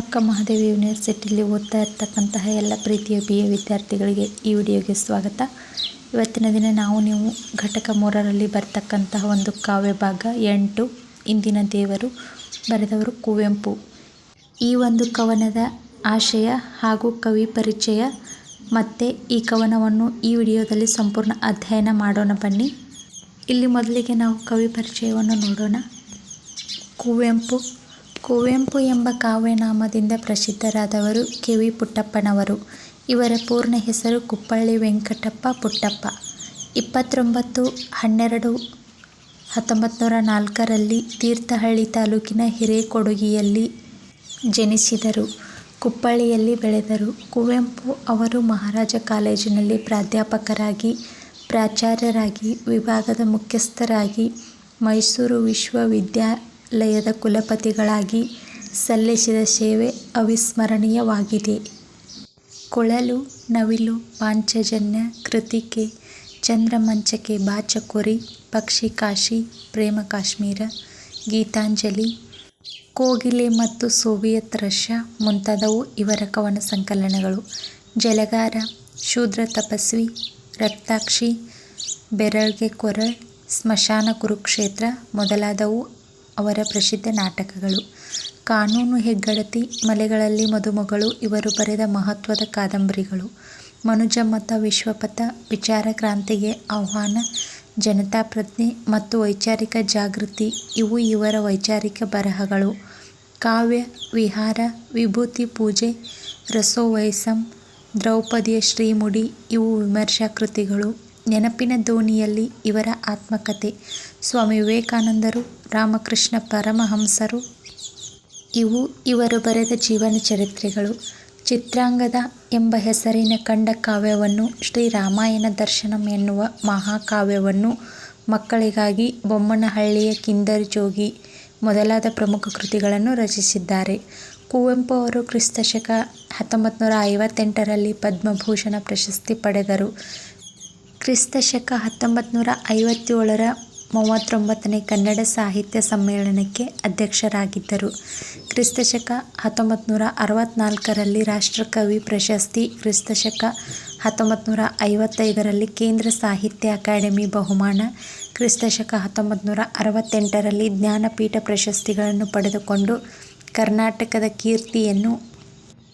ಅಕ್ಕ ಮಹಾದೇವಿ ಯೂನಿವರ್ಸಿಟಿಯಲ್ಲಿ ಓದ್ತಾ ಇರ್ತಕ್ಕಂತಹ ಎಲ್ಲ ಪ್ರೀತಿಯ ಬಿ ಎ ವಿದ್ಯಾರ್ಥಿಗಳಿಗೆ ಈ ವಿಡಿಯೋಗೆ ಸ್ವಾಗತ. ಇವತ್ತಿನ ದಿನ ನಾವು ನೀವು ಘಟಕ ಮೂರರಲ್ಲಿ ಬರ್ತಕ್ಕಂತಹ ಒಂದು ಕಾವ್ಯ ಭಾಗ ಎಂಟು, ಇಂದಿನ ದೇವರು, ಬರೆದವರು ಕುವೆಂಪು. ಈ ಒಂದು ಕವನದ ಆಶಯ ಹಾಗೂ ಕವಿ ಪರಿಚಯ ಮತ್ತು ಈ ಕವನವನ್ನು ಈ ವಿಡಿಯೋದಲ್ಲಿ ಸಂಪೂರ್ಣ ಅಧ್ಯಯನ ಮಾಡೋಣ ಬನ್ನಿ. ಇಲ್ಲಿ ಮೊದಲಿಗೆ ನಾವು ಕವಿ ಪರಿಚಯವನ್ನು ನೋಡೋಣ. ಕುವೆಂಪು ಕುವೆಂಪು ಎಂಬ ಕಾವ್ಯನಾಮದಿಂದ ಪ್ರಸಿದ್ಧರಾದವರು ಕೆ ವಿ ಪುಟ್ಟಪ್ಪನವರು. ಇವರ ಪೂರ್ಣ ಹೆಸರು ಕುಪ್ಪಳ್ಳಿ ವೆಂಕಟಪ್ಪ ಪುಟ್ಟಪ್ಪ. ಇಪ್ಪತ್ತೊಂಬತ್ತು, ಹನ್ನೆರಡು ಹತ್ತೊಂಬತ್ತು ನೂರ ನಾಲ್ಕರಲ್ಲಿ ತೀರ್ಥಹಳ್ಳಿ ತಾಲೂಕಿನ ಹಿರೇಕೊಡಗಿಯಲ್ಲಿ ಜನಿಸಿದರು. ಕುಪ್ಪಳ್ಳಿಯಲ್ಲಿ ಬೆಳೆದರು. ಕುವೆಂಪು ಅವರು ಮಹಾರಾಜ ಕಾಲೇಜಿನಲ್ಲಿ ಪ್ರಾಧ್ಯಾಪಕರಾಗಿ, ಪ್ರಾಚಾರ್ಯರಾಗಿ, ವಿಭಾಗದ ಮುಖ್ಯಸ್ಥರಾಗಿ ಮೈಸೂರು ವಿಶ್ವವಿದ್ಯಾಲಯದ ಕುಲಪತಿಗಳಾಗಿ ಸಲ್ಲಿಸಿದ ಸೇವೆ ಅವಿಸ್ಮರಣೀಯವಾಗಿದೆ. ಕೊಳಲು, ನವಿಲು, ಪಾಂಚಜನ್ಯ, ಕೃತಿಕೆ, ಚಂದ್ರಮಂಚಕೆ, ಬಾಚಕೊರಿ ಪಕ್ಷಿ ಕಾಶಿ ಪ್ರೇಮ ಕಾಶ್ಮೀರ, ಗೀತಾಂಜಲಿ, ಕೋಗಿಲೆ ಮತ್ತು ಸೋವಿಯತ್ ರಷ್ಯಾ ಮುಂತಾದವು ಇವರ ಕವನ ಸಂಕಲನಗಳು. ಜಲಗಾರ, ಶೂದ್ರ ತಪಸ್ವಿ, ರಕ್ತಾಕ್ಷಿ, ಬೆರಳ್ಗೆ ಕೊರಳ್, ಸ್ಮಶಾನ ಕುರುಕ್ಷೇತ್ರ ಮೊದಲಾದವು ಅವರ ಪ್ರಸಿದ್ಧ ನಾಟಕಗಳು. ಕಾನೂನು ಹೆಗ್ಗಡತಿ, ಮಲೆಗಳಲ್ಲಿ ಮದುಮಗಳು, ಇವರು ಬರೆದ ಮಹತ್ವದ ಕಾದಂಬರಿಗಳು. ಮನುಜಮತ ವಿಶ್ವಪಥ, ವಿಚಾರ ಕ್ರಾಂತಿಗೆ ಆಹ್ವಾನ, ಜನತಾ ಪ್ರಜ್ಞೆ ಮತ್ತು ವೈಚಾರಿಕ ಜಾಗೃತಿ, ಇವು ಇವರ ವೈಚಾರಿಕ ಬರಹಗಳು. ಕಾವ್ಯ, ವಿಹಾರ, ವಿಭೂತಿ ಪೂಜೆ ರಸೋವೈಸಂ ದ್ರೌಪದಿಯ ಶ್ರೀಮುಡಿ, ಇವು ವಿಮರ್ಶಾ ಕೃತಿಗಳು. ನೆನಪಿನ ದೋಣಿಯಲ್ಲಿ ಇವರ ಆತ್ಮಕಥೆ ಸ್ವಾಮಿ ವಿವೇಕಾನಂದರು ರಾಮಕೃಷ್ಣ ಪರಮಹಂಸರು. ಇವು ಇವರು ಬರೆದ ಜೀವನ ಚರಿತ್ರೆಗಳು. ಚಿತ್ರಾಂಗದ ಎಂಬ ಹೆಸರಿನ ಕಂಡ ಕಾವ್ಯವನ್ನು ಶ್ರೀ ರಾಮಾಯಣ ದರ್ಶನಂ ಎನ್ನುವ ಮಹಾಕಾವ್ಯವನ್ನು ಮಕ್ಕಳಿಗಾಗಿ ಬೊಮ್ಮನಹಳ್ಳಿಯ ಕಿಂದರ್ ಜೋಗಿ ಮೊದಲಾದ ಪ್ರಮುಖ ಕೃತಿಗಳನ್ನು ರಚಿಸಿದ್ದಾರೆ. ಕುವೆಂಪು ಅವರು ಕ್ರಿಸ್ತಶಕ ಹತ್ತೊಂಬತ್ತು ನೂರ ಐವತ್ತೆಂಟರಲ್ಲಿ ಪದ್ಮಭೂಷಣ ಪ್ರಶಸ್ತಿ ಪಡೆದರು. ಕ್ರಿಸ್ತಶಕ ಹತ್ತೊಂಬತ್ತು ನೂರ ಐವತ್ತೇಳರ ಮೂವತ್ತೊಂಬತ್ತನೇ ಕನ್ನಡ ಸಾಹಿತ್ಯ ಸಮ್ಮೇಳನಕ್ಕೆ ಅಧ್ಯಕ್ಷರಾಗಿದ್ದರು. ಕ್ರಿಸ್ತಶಕ ಹತ್ತೊಂಬತ್ತು ನೂರ ಅರವತ್ತ್ನಾಲ್ಕರಲ್ಲಿ ರಾಷ್ಟ್ರಕವಿ ಪ್ರಶಸ್ತಿ, ಕ್ರಿಸ್ತಶಕ ಹತ್ತೊಂಬತ್ತು ನೂರ ಐವತ್ತೈದರಲ್ಲಿ ಕೇಂದ್ರ ಸಾಹಿತ್ಯ ಅಕಾಡೆಮಿ ಬಹುಮಾನ, ಕ್ರಿಸ್ತಶಕ ಹತ್ತೊಂಬತ್ತು ನೂರ ಅರವತ್ತೆಂಟರಲ್ಲಿ ಜ್ಞಾನಪೀಠ ಪ್ರಶಸ್ತಿಗಳನ್ನು ಪಡೆದುಕೊಂಡು ಕರ್ನಾಟಕದ ಕೀರ್ತಿಯನ್ನು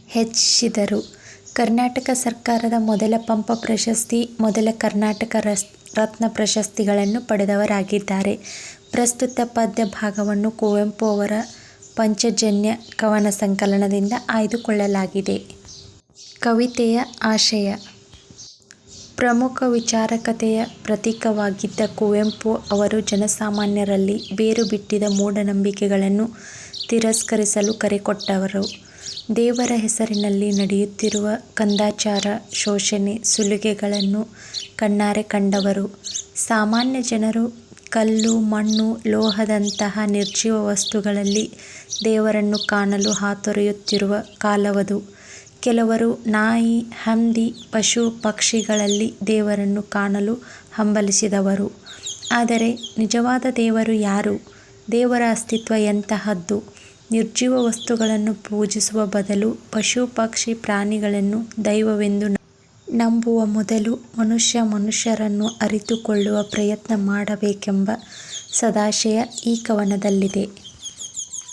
ಹೆಚ್ಚಿಸಿದರು. ಕರ್ನಾಟಕ ಸರ್ಕಾರದ ಮೊದಲ ಪಂಪ ಪ್ರಶಸ್ತಿ, ಮೊದಲ ಕರ್ನಾಟಕ ರಸ್ ರತ್ನ ಪ್ರಶಸ್ತಿಗಳನ್ನು ಪಡೆದವರಾಗಿದ್ದಾರೆ. ಪ್ರಸ್ತುತ ಪದ್ಯ ಭಾಗವನ್ನು ಕುವೆಂಪು ಅವರ ಪಂಚಜನ್ಯ ಕವನ ಸಂಕಲನದಿಂದ ಆಯ್ದುಕೊಳ್ಳಲಾಗಿದೆ. ಕವಿತೆಯ ಆಶಯ. ಪ್ರಮುಖ ವಿಚಾರಕತೆಯ ಪ್ರತೀಕವಾಗಿದ್ದ ಕುವೆಂಪು ಅವರು ಜನಸಾಮಾನ್ಯರಲ್ಲಿ ಬೇರು ಬಿಟ್ಟಿದ ಮೂಢನಂಬಿಕೆಗಳನ್ನು ತಿರಸ್ಕರಿಸಲು ಕರೆಕೊಟ್ಟವರು ದೇವರ ಹೆಸರಿನಲ್ಲಿ ನಡೆಯುತ್ತಿರುವ ಕಂದಾಚಾರ ಶೋಷಣೆ ಸುಲಿಗೆಗಳನ್ನು ಕಣ್ಣಾರೆ ಕಂಡವರು. ಸಾಮಾನ್ಯ ಜನರು ಕಲ್ಲು, ಮಣ್ಣು, ಲೋಹದಂತಹ ನಿರ್ಜೀವ ವಸ್ತುಗಳಲ್ಲಿ ದೇವರನ್ನು ಕಾಣಲು ಹಾತೊರೆಯುತ್ತಿರುವ ಕಾಲವದು. ಕೆಲವರು ನಾಯಿ, ಹಂದಿ, ಪಶು, ಪಕ್ಷಿಗಳಲ್ಲಿ ದೇವರನ್ನು ಕಾಣಲು ಹಂಬಲಿಸಿದವರು. ಆದರೆ ನಿಜವಾದ ದೇವರು ಯಾರು? ದೇವರ ಅಸ್ತಿತ್ವ ಎಂತಹದ್ದು? ನಿರ್ಜೀವ ವಸ್ತುಗಳನ್ನು ಪೂಜಿಸುವ ಬದಲು ಪಶು ಪಕ್ಷಿ ಪ್ರಾಣಿಗಳನ್ನು ದೈವವೆಂದು ನಂಬುವ ಮೊದಲು ಮನುಷ್ಯ ಮನುಷ್ಯರನ್ನು ಅರಿತುಕೊಳ್ಳುವ ಪ್ರಯತ್ನ ಮಾಡಬೇಕೆಂಬ ಸದಾಶಯ ಈ ಕವನದಲ್ಲಿದೆ.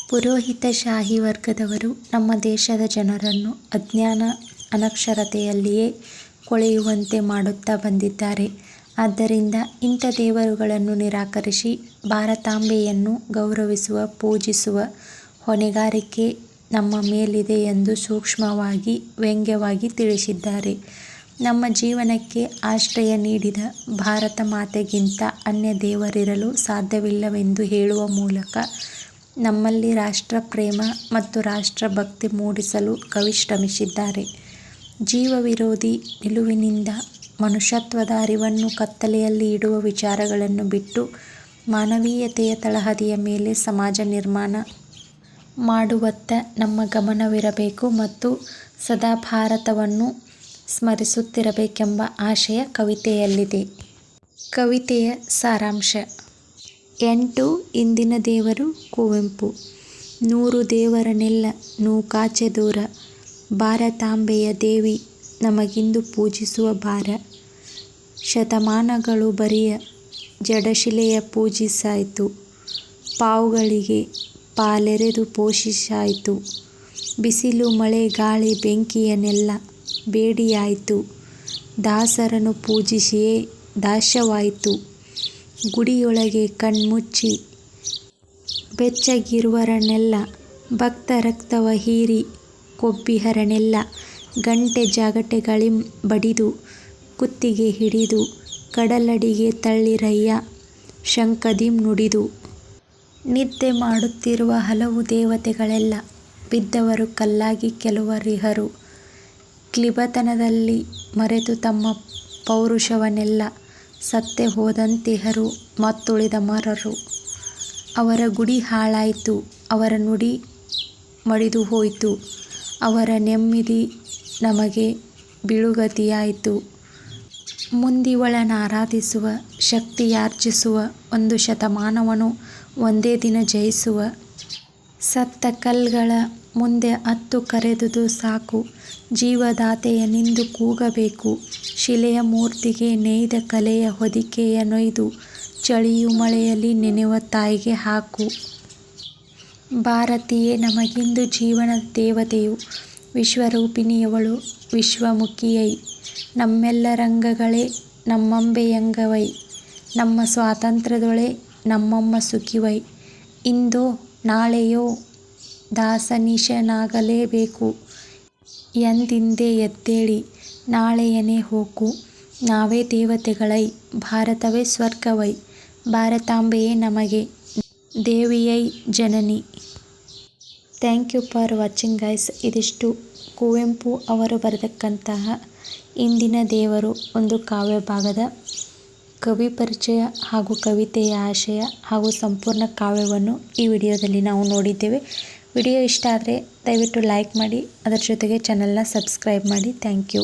ಪುರೋಹಿತ ಶಾಹಿ ವರ್ಗದವರು ನಮ್ಮ ದೇಶದ ಜನರನ್ನು ಅಜ್ಞಾನ ಅನಕ್ಷರತೆಯಲ್ಲಿಯೇ ಕೊಳೆಯುವಂತೆ ಮಾಡುತ್ತಾ ಬಂದಿದ್ದಾರೆ. ಆದ್ದರಿಂದ ಇಂಥ ದೇವರುಗಳನ್ನು ನಿರಾಕರಿಸಿ ಭಾರತಾಂಬೆಯನ್ನು ಗೌರವಿಸುವ, ಪೂಜಿಸುವ ಹೊಣೆಗಾರಿಕೆ ನಮ್ಮ ಮೇಲಿದೆ ಎಂದು ಸೂಕ್ಷ್ಮವಾಗಿ, ವ್ಯಂಗ್ಯವಾಗಿ ತಿಳಿಸಿದ್ದಾರೆ. ನಮ್ಮ ಜೀವನಕ್ಕೆ ಆಶ್ರಯ ನೀಡಿದ ಭಾರತ ಮಾತೆಗಿಂತ ಅನ್ಯ ದೇವರಿರಲು ಸಾಧ್ಯವಿಲ್ಲವೆಂದು ಹೇಳುವ ಮೂಲಕ ನಮ್ಮಲ್ಲಿ ರಾಷ್ಟ್ರ ಪ್ರೇಮ ಮತ್ತು ರಾಷ್ಟ್ರ ಭಕ್ತಿ ಮೂಡಿಸಲು ಕವಿ ಶ್ರಮಿಸಿದ್ದಾರೆ. ಜೀವ ವಿರೋಧಿ ನಿಲುವಿನಿಂದ ಮನುಷ್ಯತ್ವದ ಅರಿವನ್ನು ಕತ್ತಲೆಯಲ್ಲಿ ಇಡುವ ವಿಚಾರಗಳನ್ನು ಬಿಟ್ಟು ಮಾನವೀಯತೆಯ ತಳಹದಿಯ ಮೇಲೆ ಸಮಾಜ ನಿರ್ಮಾಣ ಮಾಡುವತ್ತ ನಮ್ಮ ಗಮನವಿರಬೇಕು ಮತ್ತು ಸದಾ ಭಾರತವನ್ನು ಸ್ಮರಿಸುತ್ತಿರಬೇಕೆಂಬ ಆಶಯ ಕವಿತೆಯಲ್ಲಿದೆ. ಕವಿತೆಯ ಸಾರಾಂಶ. ಎಂಟು ಇಂದಿನ ದೇವರು ಕುವೆಂಪು. ನೂರು ದೇವರನೆಲ್ಲ ನೂಕಾಚೆ ದೂರ. ಭಾರತಾಂಬೆಯ ದೇವಿ ನಮಗಿಂದು ಪೂಜಿಸುವ ಭಾರ. ಶತಮಾನಗಳು ಬರಿಯ ಜಡಶಿಲೆಯ ಪೂಜಿಸಾಯಿತು ಪಾವುಗಳಿಗೆ ಪಾಲೆರೆದು ಪೋಷಿಸಾಯ್ತು. ಬಿಸಿಲು, ಮಳೆ, ಗಾಳಿ, ಬೆಂಕಿಯನ್ನೆಲ್ಲ ಬೇಡಿಯಾಯ್ತು. ದಾಸರನ್ನು ಪೂಜಿಸಿಯೇ ದಾಸ್ಯವಾಯ್ತು ಗುಡಿಯೊಳಗೆ ಕಣ್ಮುಚ್ಚಿ ಬೆಚ್ಚಗಿರುವರನ್ನೆಲ್ಲ ಭಕ್ತ ರಕ್ತವ ಹೀರಿ ಕೊಬ್ಬಿಹರನೆಲ್ಲ ಗಂಟೆ ಜಾಗಟೆಗಳಿಂ ಬಡಿದು ಕುತ್ತಿಗೆ ಹಿಡಿದು ಕಡಲಡಿಗೆ ತಳ್ಳಿರಯ್ಯ ಶಂಖದಿಂ ನುಡಿದು ನಿದ್ದೆ ಮಾಡುತ್ತಿರುವ ಹಲವು ದೇವತೆಗಳೆಲ್ಲ ಬಿದ್ದವರು ಕಲ್ಲಾಗಿ ಕೆಲವರಿಹರು. ಕ್ಲಿಬತನದಲ್ಲಿ ಮರೆತು ತಮ್ಮ ಪೌರುಷವನ್ನೆಲ್ಲ ಸತ್ತೆ ಹೋದಂತಿಹರು ಮತ್ತುಳಿದ ಮರರು. ಅವರ ಗುಡಿ ಹಾಳಾಯಿತು, ಅವರ ನುಡಿ ಮಡಿದು ಹೋಯಿತು ಅವರ ನೆಮ್ಮದಿ ನಮಗೆ ಬಿಳುಗತಿಯಾಯಿತು. ಮುಂದಿವಳನ್ನು ಆರಾಧಿಸುವ ಶಕ್ತಿಯಾರ್ಜಿಸುವ ಒಂದು ಶತಮಾನವನು ಒಂದೇ ದಿನ ಜಯಿಸುವ. ಸತ್ತ ಕಲ್ಗಳ ಮುಂದೆ ಅತ್ತು ಕರೆದುದು ಸಾಕು. ಜೀವದಾತೆಯ ನಿಂದು ಕೂಗಬೇಕು. ಶಿಲೆಯ ಮೂರ್ತಿಗೆ ನೇಯ್ದ ಕಲೆಯ ಹೊದಿಕೆಯ ನೊಯ್ದು. ಚಳಿಯು ಮಳೆಯಲ್ಲಿ ನೆನೆವ ತಾಯಿಗೆ ಹಾಕು. ಭಾರತೀಯೇ, ನಮಗಿಂದು ಜೀವನದ ದೇವತೆಯು. ವಿಶ್ವರೂಪಿಣಿಯವಳು ವಿಶ್ವಮುಖಿಯೈ. ನಮ್ಮೆಲ್ಲರಂಗಗಳೇ ನಮ್ಮಂಬೆಯಂಗವೈ. ನಮ್ಮ ಸ್ವಾತಂತ್ರ್ಯದೊಳೆ ನಮ್ಮಮ್ಮ ಸುಖಿವೈ ಇಂದೋ ನಾಳೆಯೋ ದಾಸನಿಶನಾಗಲೇಬೇಕು ಎಂದಿಂದೇ ಎದ್ದೇಳಿ ನಾಳೆಯನೇ ಹೋಕು ನಾವೇ ದೇವತೆಗಳೈ, ಭಾರತವೇ ಸ್ವರ್ಗವೈ. ಭಾರತಾಂಬೆಯೇ ನಮಗೆ ದೇವಿಯೈ ಜನನಿ. Thank you for watching guys. ಇದಿಷ್ಟು ಕುವೆಂಪು ಅವರು ಬರೆದಕ್ಕಂತಹ ಇಂದಿನ ದೇವರು ಒಂದು ಕಾವ್ಯ ಭಾಗದ ಕವಿ ಪರಿಚಯ ಹಾಗೂ ಕವಿತೆಯ ಆಶಯ ಹಾಗೂ ಸಂಪೂರ್ಣ ಕಾವ್ಯವನ್ನು ಈ ವಿಡಿಯೋದಲ್ಲಿ ನಾವು ನೋಡಿದ್ದೇವೆ. ವಿಡಿಯೋ ಇಷ್ಟ ಆದರೆ ದಯವಿಟ್ಟು ಲೈಕ್ ಮಾಡಿ, ಅದರ ಜೊತೆಗೆ ಚಾನಲ್ನ ಸಬ್ಸ್ಕ್ರೈಬ್ ಮಾಡಿ. Thank you